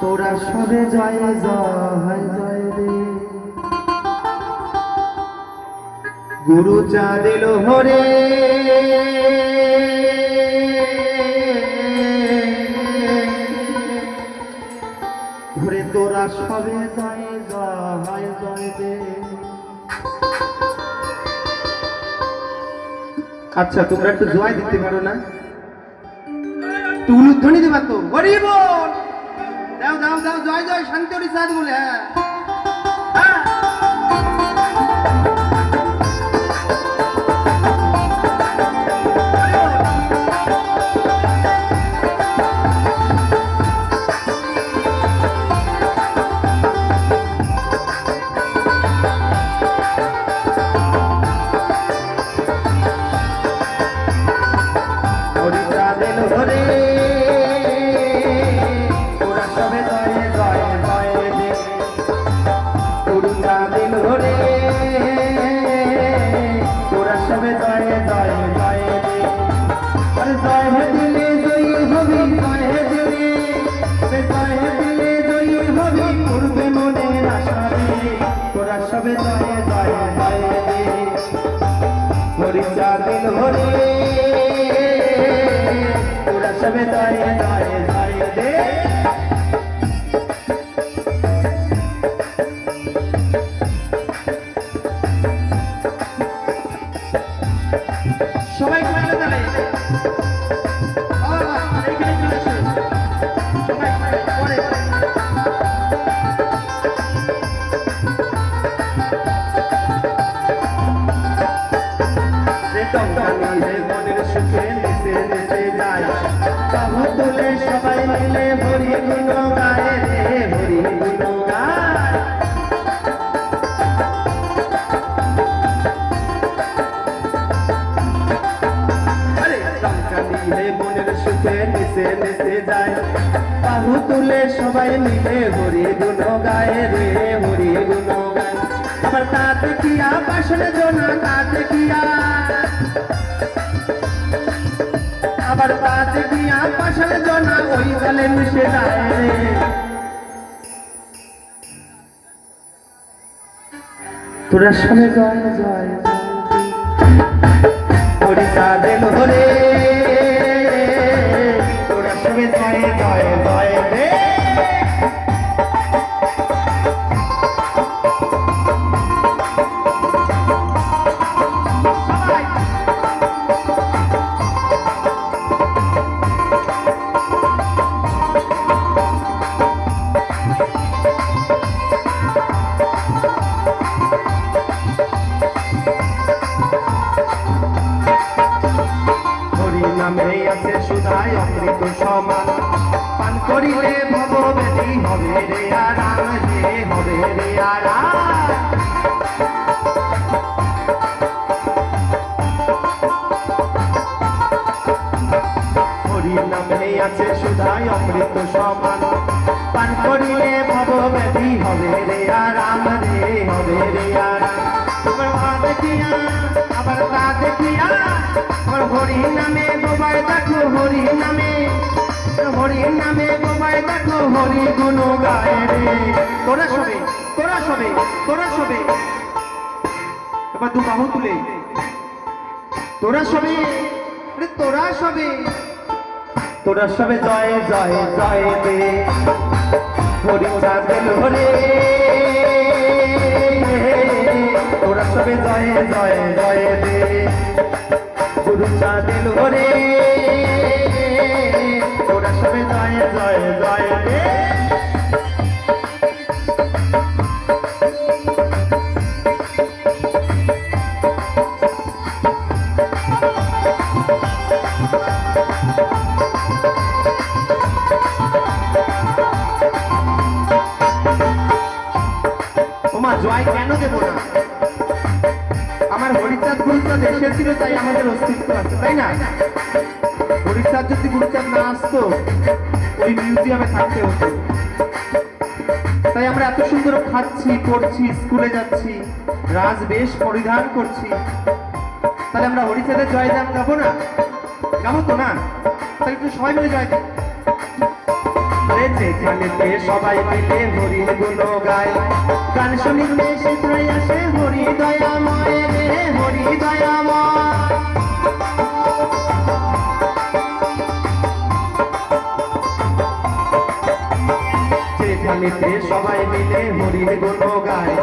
তোরা সরে জয় জয় জয় রে। গুরু চা দিল হরে। ঘুরে তোরা সবে জয় আচ্ছা তোমরা একটু জোয়াই দিতে পারো না? একটু উলুধ্বনি দেবা তো। গরিব! দাও দাও দাও, জয় জয়, শান্তি সাদ বলে হ্যাঁ। হরি তোরা সবে দায়ে দায়ে দায়ে দে টঙ্কানি মনের যায় বাহু তুলে সবাই মিলে হরি গুণ গায় রে হরি গুণ হরি গুণ গায় রে হরি গুণ গায় আবার তাতে কিয়া বাসনে জোনা তাতে কিয়া আবার তাতে কিয়া পাশের জনা ওই জলে মিশে যায় তোরা শুনে হরি সাদেল হরে নামে আছে সুধায় অমৃত সমান পান করিলে ভব বেদি হবে রে পান করিলে ভব হবে রে আরাম রে হবে রে আরাম আবার মা দেখিয়া আবার তা দেখিয়া নামে বোবাই দেখো হরি নামে। হরি নামে বোবাই দেখো, হরি গুণ গায় রে। তোরা সবে তোরা সবে তোরা সবে। এবার দু বাহু তুলে। তোরা সবে তোরা সবে। তোরা সবে জয় জয় জয় দে তোরা সবে জয় জয় জয় দে। গুরু চাঁদেল হরে তোরা সবে জয় জয় জয় দে। জয় কেন দেব না? হরিচাঁদ গুরুচাঁদ এসেছিল তাই আমাদের অস্তিত্ব আছে, তাই না? হরিচাঁদ যদি গুরুচাঁদ না আসতো, ওই মিউজিয়ামে থাকতে হতো। তাই আমরা এত সুন্দর খাচ্ছি, পড়ছি, স্কুলে যাচ্ছি, রাজ বেশ পরিধান করছি। তাহলে আমরা হরিচাঁদের জয় জাম গাবো না? গাবো তো না? তাহলে একটু সবাই মিলে জয় যেখানেতে সবাই মিলে হরির গুণ গায়। গান শুনিতে সেটাই আসে হরি দয়াময় রে হরি দয়াময় যেখানেতে সবাই মিলে হরির গুণ গায়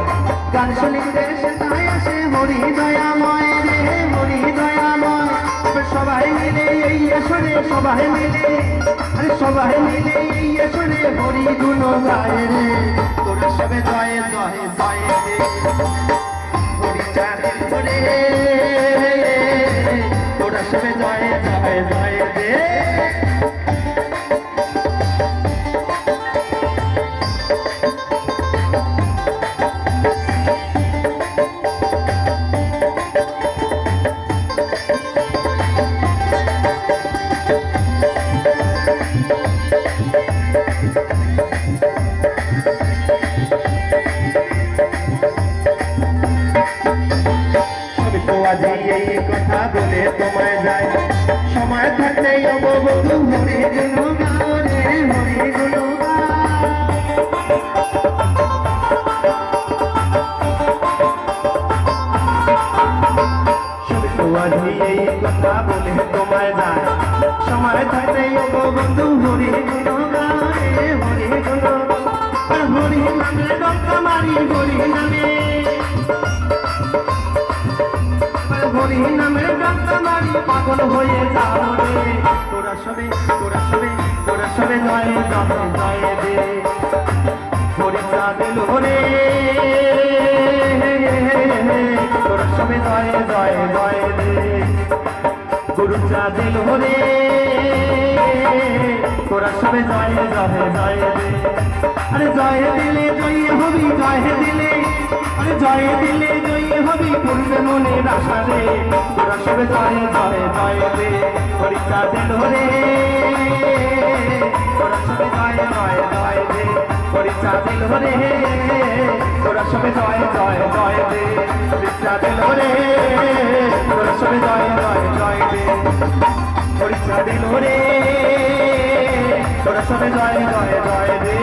গান শুনিতে সেটাই আসে হরি দয়াময় রে হরি দয়াময় সবাই মিলে এই আসরে সবাই মিলে আরে সবাই মিলে এই আসরে হরি গুণ গায় রে তোরা সবে জয় জয় জয় রে তোরা সবে জয় জয় জয় রে। সময় থাকতে অববধু হরে গুলো রে হরে গুলো এই কথা বলে তোমায় যাই সময় থাকতে অববধু হরে গুলো রে হরে গুলো হরি নামে ডঙ্কা মারি হরি নামে হরি নামের মারি পাগল হয়ে রে। তোরা সবে তোরা সবে তোরা সবে জয় জয় জয় দে হরি চাঁদেল হরে তোরা সবে জয় জয় জয় দে গুরু চাঁদেল হরে তোরা সবে জয় জয় জয় দে আরে জয় দিলে জয় হবি, জয় দিলে। আরে জয় দিলে জয় হবি পূর্বে মনে আশা রে। তোরা সবে জয় জয় জয় দে পরীক্ষা দিল রে তোরা সবে জয় জয় জয় দে পরীক্ষা দিল রে তোরা সবে জয় জয় জয় পরীক্ষা রে তোরা সবে জয় জয় জয় পরীক্ষা রে তোরা সবে জয় জয় জয় দে